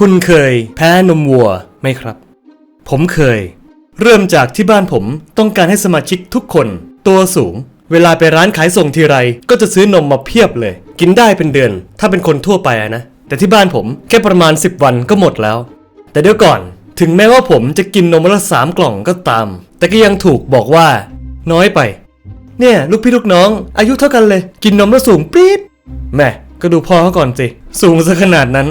คุณเคยแพ้นมวัวไหมครับ ผมเคย เริ่มจากที่บ้านผมต้องการให้สมาชิกทุกคน ตัวสูง เวลาไปร้านขายส่งทีไรก็จะซื้อนมมาเพียบเลย กินได้เป็นเดือน ถ้าเป็นคนทั่วไปนะ แต่ที่บ้านผมแค่ประมาณ 10 วันก็หมดแล้ว แต่เดี๋ยวก่อน ถึงแม้ว่าผมจะกินนมละสามกล่องก็ตาม แต่ก็ยังถูกบอกว่า น้อยไป เนี่ยลูกพี่ลูกน้อง อายุเท่ากันเลย กินนมล้วสูงปี๊ดแม่ก็ดูพ่อเขาก่อนสิ สูงซะขนาดนั้น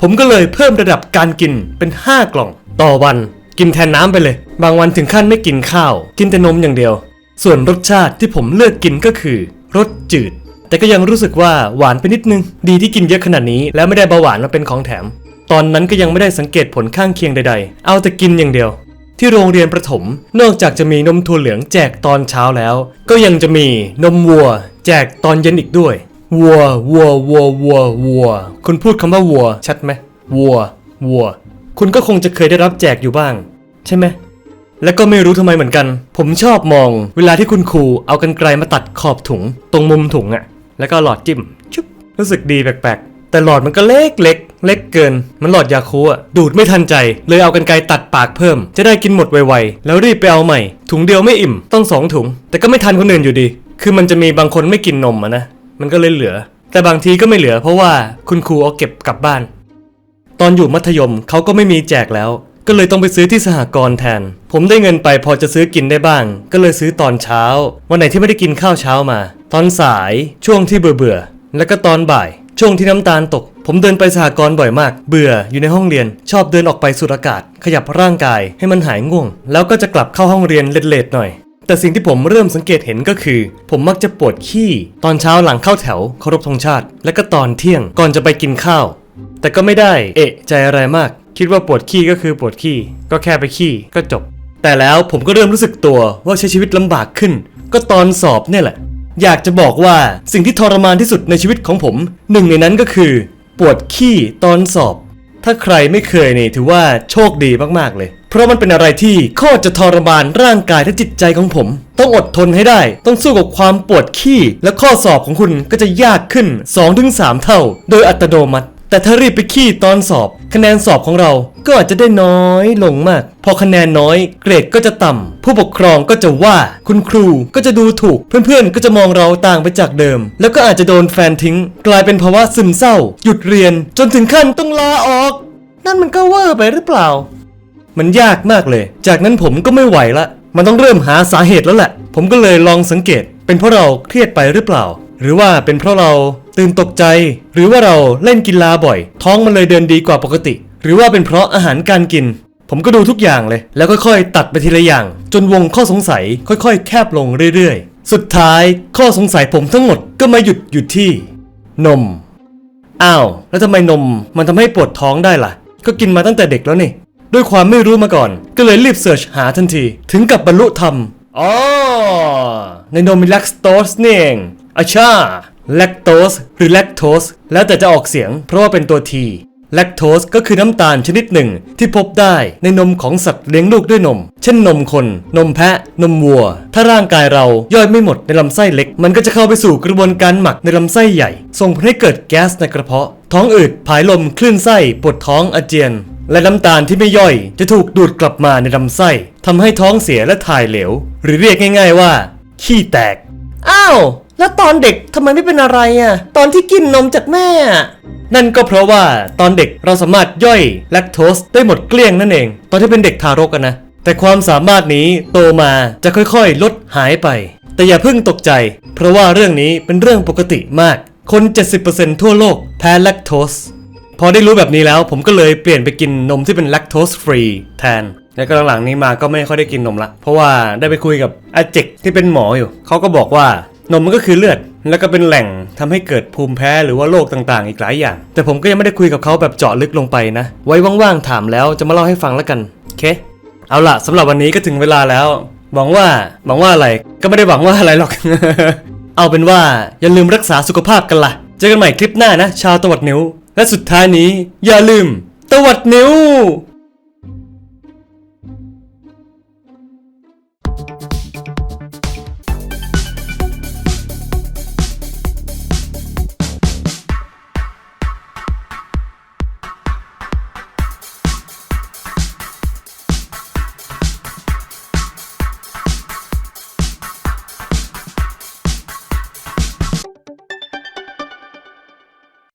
ผมก็เลยเพิ่มระดับการกินเป็น 5 กล่อง ต่อวันกินแทนน้ำไปเลย บางวันถึงขั้นไม่กินข้าว กินแต่นมอย่างเดียว ส่วนรสชาติที่ผมเลือกกินก็คือรสจืด แต่ก็ยังรู้สึกว่าหวานไปนิดนึง ดีที่กินเยอะขนาดนี้ แล้วไม่ได้เบาหวานมาเป็นของแถม ตอนนั้นก็ยังไม่ได้สังเกตผลข้างเคียงใดๆ เอาแต่กินอย่างเดียว ที่โรงเรียนประถม นอกจากจะมีนมถั่วเหลืองแจกตอนเช้าแล้ว ก็ยังจะมีนมวัว แจกตอนเย็นอีกด้วย วัววัววัววัววัวคุณพูดคำว่าวัว ชัดไหมวัววัว คุณก็คงจะเคยได้รับแจกอยู่บ้าง ใช่ไหมและก็ไม่รู้ทำไมเหมือนกัน ผมชอบมอง เวลาที่คุณครูเอากันไกลมาตัดขอบถุง ตรงมุมถุงอะแล้วก็หลอดจิ้มชุบรู้สึกดีแปลกๆ แต่หลอดมันก็เล็กเล็กเล็กเกิน มันหลอดยาคูอะดูดไม่ทันใจ เลยเอากันไกลตัดปากเพิ่ม จะได้กินหมดไวๆ แล้วรีบไปเอาใหม่ ถุงเดียวไม่อิ่ม ต้องสองถุง แต่ก็ไม่ทันคนอื่นอยู่ดี คือมันจะมีบางคนไม่กินนมอะนะ มันก็เลยเหลือ แต่บางทีก็ไม่เหลือ เพราะว่าคุณครูเอาเก็บกลับบ้าน ตอนอยู่มัธยมเขาก็ไม่มีแจกแล้ว ก็เลยต้องไปซื้อที่สหกรณ์แทน ผมได้เงินไปพอจะซื้อกินได้บ้าง ก็เลยซื้อตอนเช้า วันไหนที่ไม่ได้กินข้าวเช้ามา ตอนสายช่วงที่เบื่อเบื่อๆแล้วก็ตอนบ่าย ช่วงที่น้ำตาลตก ผมเดินไปสหกรณ์บ่อยมาก เบื่ออยู่ในห้องเรียน ชอบเดินออกไปสูดอากาศ ขยับร่างกายให้มันหายง่วง แล้วก็จะกลับเข้าห้องเรียนเลทๆหน่อย แต่สิ่งที่ผมเริ่มสังเกตเห็นก็คือ ผมมักจะปวดขี้ ตอนเช้าหลังเข้าแถวเคารพธงชาติ และก็ตอนเที่ยงก่อนจะไปกินข้าว แต่ก็ไม่ได้เอะใจอะไรมาก คิดว่าปวดขี้ก็คือปวดขี้ ก็แค่ไปขี้ก็จบ แต่แล้วผมก็เริ่มรู้สึกตัวว่าใช้ชีวิตลำบากขึ้น ก็ตอนสอบเนี่ยแหละ อยากจะบอกว่าสิ่งที่ทรมานที่สุดในชีวิตของผม หนึ่งในนั้นก็คือ ปวดขี้ตอนสอบ ถ้าใครไม่เคยนี่ถือว่าโชคดีมากๆเลย ราะมันเป็นอะไรที่โคตรจะทรมานร่างกายและจิตใจของผม ต้องอดทนให้ได้ ต้องสู้กับความปวดขี้ และข้อสอบของคุณก็จะยากขึ้น 2-3 เท่า โดยอัตโนมัติ แต่ถ้ารีบไปขี้ตอนสอบ คะแนนสอบของเราก็อาจจะได้น้อยลงมาก พอคะแนนน้อยเกรดก็จะต่ำ ผู้ปกครองก็จะว่า คุณครูก็จะดูถูก เพื่อนๆ ก็จะมองเราต่างไปจากเดิม แล้วก็อาจจะโดนแฟนทิ้ง กลายเป็นภาวะซึมเศร้า หยุดเรียน จนถึงขั้นต้องลาออก นั่นมันก็เวอร์ไปหรือเปล่า มันยากมากเลย จากนั้นผมก็ไม่ไหวละ มันต้องเริ่มหาสาเหตุแล้วแหละ ผมก็เลยลองสังเกต เป็นเพราะเราเครียดไปหรือเปล่า หรือว่าเป็นเพราะเราตื่นตกใจ หรือว่าเราเล่นกีฬาบ่อย ท้องมันเลยเดินดีกว่าปกติ หรือว่าเป็นเพราะอาหารการกิน ผมก็ดูทุกอย่างเลย แล้วค่อยๆตัดไปทีละอย่าง จนวงข้อสงสัยค่อยๆ แคบลงเรื่อยๆ สุดท้ายข้อสงสัยผมทั้งหมดก็มาหยุดอยู่ที่ นม อ้าว แล้วทำไมนมมันทำให้ปวดท้องได้ล่ะ ก็กินมาตั้งแต่เด็กแล้วนี่ ด้วยความไม่รู้มาก่อน ก็เลยรีบเสิร์ชหาทันที ถึงกับบรรลุธรรมอ๋อในนมมีแลคโตสนี่เองอาชาแลคโตสหรือแลคโตสแล้วแต่จะออกเสียง เพราะว่าเป็นตัวทีแลคโตสก็คือน้ำตาลชนิดหนึ่งที่พบได้ในนมของสัตว์เลี้ยงลูกด้วยนม เช่นนมคน นมแพะ นมวัว ถ้าร่างกายเราย่อยไม่หมดในลำไส้เล็ก มันก็จะเข้าไปสู่กระบวนการหมักในลำไส้ใหญ่ ส่งผลให้เกิดแก๊สในกระเพาะ ท้องอืด ผายลม คลื่นไส้ ปวดท้อง อาเจียน และน้ำตาลที่ไม่ย่อยจะถูกดูดกลับมาในลำไส้ทำให้ท้องเสียและถ่ายเหลว หรือเรียกง่าย ๆว่า ขี้แตก อ้าว แล้วตอนเด็กทำไมไม่เป็นอะไรอะ ตอนที่กินนมจากแม่อะนั่นก็เพราะว่าตอนเด็กเราสามารถย่อยแลคโตสได้หมดเกลี้ยงนั่นเอง ตอนที่เป็นเด็กทารกนะ แต่ความสามารถนี้โตมาจะค่อยๆ ลดหายไป แต่อย่าเพิ่งตกใจ เพราะว่าเรื่องนี้เป็นเรื่องปกติมาก คน 70%ทั่วโลกแพ้แลคโตส พอได้รู้แบบนี้แล้วผมก็เลยเปลี่ยนไปกินนมที่เป็นแลคโตสฟรีแทนแล้วก็หลังๆนี้มาก็ไม่ค่อยได้กินนมละ เพราะว่าได้ไปคุยกับอาเจกที่เป็นหมออยู่ เขาก็บอกว่านมมันก็คือเลือด แล้วก็เป็นแหล่งทำให้เกิดภูมิแพ้หรือว่าโรคต่างๆ อีกหลายอย่าง แต่ผมก็ยังไม่ได้คุยกับเขาแบบเจาะลึกลงไปนะ ไว้ว่างๆถามแล้วจะมาเล่าให้ฟังแล้วกันโอเค เอาล่ะสำหรับวันนี้ก็ถึงเวลาแล้ว หวังว่าหวังว่าอะไรก็ไม่ได้หวังว่าอะไรหรอก เอาเป็นว่าอย่าลืมรักษาสุขภาพกันล่ะ เจอกันใหม่คลิปหน้านะ ชาวตวัดนิ้ว และสุดท้ายนี้อย่าลืม ตวัดนิ้ว